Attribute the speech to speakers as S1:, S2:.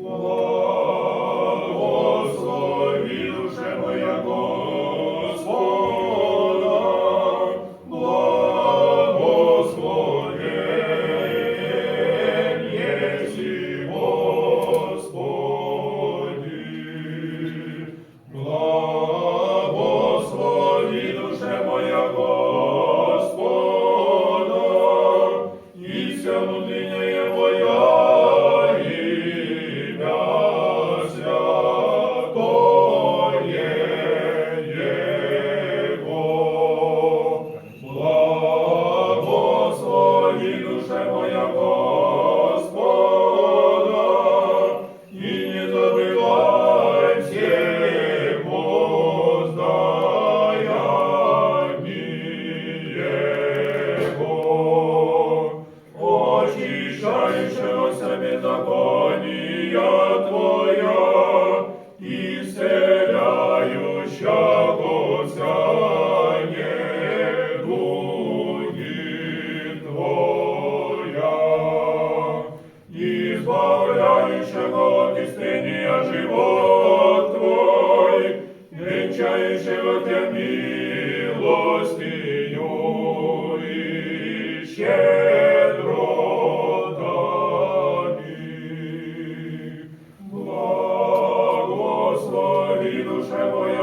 S1: Благослови живот истини, а живот Твой, венчающего живот, я и щедротами. Благослови душе моя,